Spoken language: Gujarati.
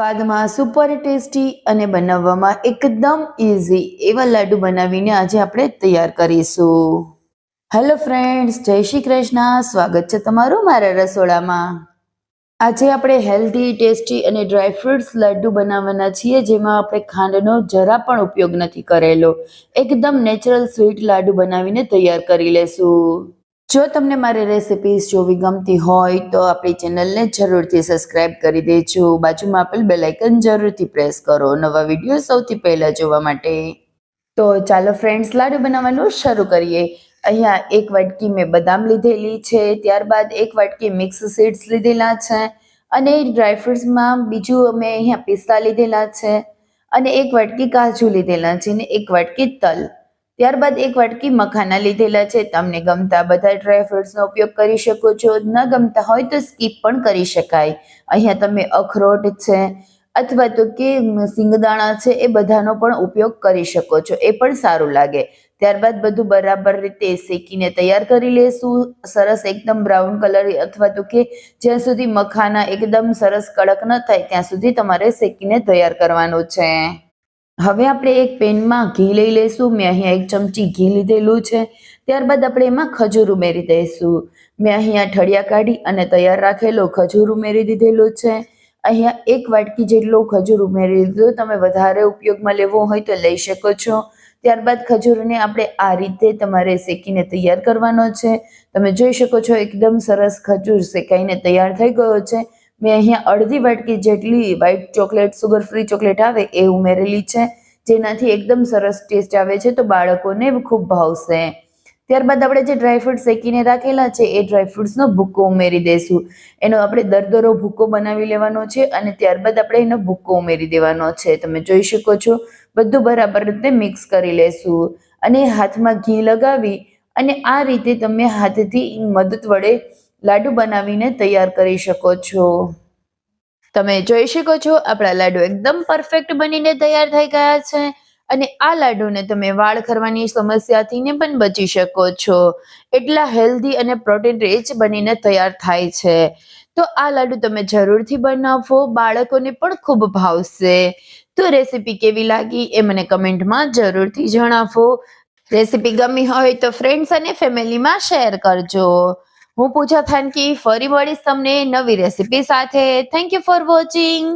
સ્વાદમાં સુપર ટેસ્ટી અને બનાવવામાં એકદમ ઇઝી એવા લાડુ બનાવીને આજે આપણે તૈયાર કરીશું. હેલો ફ્રેન્ડ્સ જય શ્રી કૃષ્ણ. સ્વાગત છે તમારું મારા રસોડામાં. આજે આપણે હેલ્ધી ટેસ્ટી અને ડ્રાય ફ્રૂટ્સ લાડુ બનાવવાના છીએ, જેમાં આપણે ખાંડનો જરા પણ ઉપયોગ નથી કરેલો. એકદમ નેચરલ સ્વીટ લાડુ બનાવીને તૈયાર કરી લેશું. જો તમને મારી રેસિપીઝ જોવી ગમતી હોય તો આપણી ચેનલને જરૂરથી સબસ્ક્રાઇબ કરી દેજો. બાજુમાં આપેલ બેલાઇકન જરૂરથી પ્રેસ કરો. નવા વીડિયો સૌથી પહેલાં જોવા માટે. તો ચાલો ફ્રેન્ડ્સ લાડુ બનાવવાનું શરૂ કરીએ. અહીંયા એક વાટકી મેં બદામ લીધેલી છે. ત્યારબાદ એક વાટકી મિક્સ સીડ્સ લીધેલા છે. અને ડ્રાયફ્રૂટ્સમાં બીજું અમે અહીંયા પિસ્તા લીધેલા છે. અને એક વાટકી કાજુ લીધેલા છે. અને એક વાટકી તલ. ત્યારબાદ એક વાટકી મખાના લીધેલા છે. તમને ગમતા બધા ડ્રાયફ્રૂટ્સનો ઉપયોગ કરી શકો છો. ન ગમતા હોય તો સ્કીપ પણ કરી શકાય. અહીંયા તમે અખરોટ છે અથવા તો કે સિંગદાણા છે એ બધાનો પણ ઉપયોગ કરી શકો છો. એ પણ સારું લાગે. ત્યારબાદ બધું બરાબર રીતે શેકીને તૈયાર કરી લેશું. સરસ એકદમ બ્રાઉન કલર અથવા તો કે જ્યાં સુધી મખાના એકદમ સરસ કડક ન થાય, ત્યાં સુધી તમારે શેકીને તૈયાર કરવાનું છે. હવે આપણે એક પેનમાં ઘી લઈ લઈશું મેં અહીંયા એક ચમચી ઘી લીધેલું છે. ત્યારબાદ આપણે એમાં ખજૂર ઉમેરી દઈશું. મેં અહીંયા ઠળિયા કાઢી અને તૈયાર રાખેલો ખજૂર ઉમેરી દીધેલું છે. અહીંયા એક વાટકી જેટલો ખજૂર ઉમેરી દીધું તમે વધારે ઉપયોગમાં લેવો હોય તો લઈ શકો છો. ત્યારબાદ ખજૂરને આપણે આ રીતે તમારે શેકીને તૈયાર કરવાનો છે. તમે જોઈ શકો છો, એકદમ સરસ ખજૂર શેકાઈને તૈયાર થઈ ગયો છે. મેં અહીંયા અડધી વાટકી જેટલી white chocolate sugar free chocolate આવે એ ઉમેરેલી છે, જેનાથી એકદમ સરસ ટેસ્ટ આવે છે, તો બાળકોને ખૂબ ભાવશે. ત્યારબાદ આપણે જે ડ્રાયફ્રૂટ શેકીને રાખેલા છે, એ ડ્રાયફ્રૂટ્સનો ભૂક્કો ઉમેરી દઈશું. એનો આપણે દરદરો ભૂક્કો બનાવી લેવાનો છે અને ત્યારબાદ આપણે એનો ભૂક્કો ઉમેરી દેવાનો છે. તમે જોઈ શકો છો, બધું બરાબર રીતે મિક્સ કરી લેશું. અને હાથમાં ઘી લગાવી અને આ રીતે તમે હાથથી મદદ વડે લાડુ બનાવીને તૈયાર કરી શકો છો. તમે જોઈ શકો છો, આપણા લાડુ એકદમ પરફેક્ટ બનીને તૈયાર થઈ ગયા છે અને આ લાડુને તમે વાળ ખરવાની સમસ્યાથી ને પણ બચી શકો છો. એટલા હેલ્ધી અને પ્રોટીન રીચ બનીને તૈયાર થાય છે. તો આ લાડુ તમે જરૂરથી બનાવો, બાળકોને પણ ખૂબ ભાવશે. તો રેસીપી કેવી લાગી એ મને કમેન્ટમાં જરૂરથી જણાવો. રેસીપી ગમી હોય તો ફ્રેન્ડ્સ અને ફેમિલીમાં શેર કરજો. હું પૂજા થાનકી ફરી મળીશ તમને નવી રેસીપી સાથે. Thank you for watching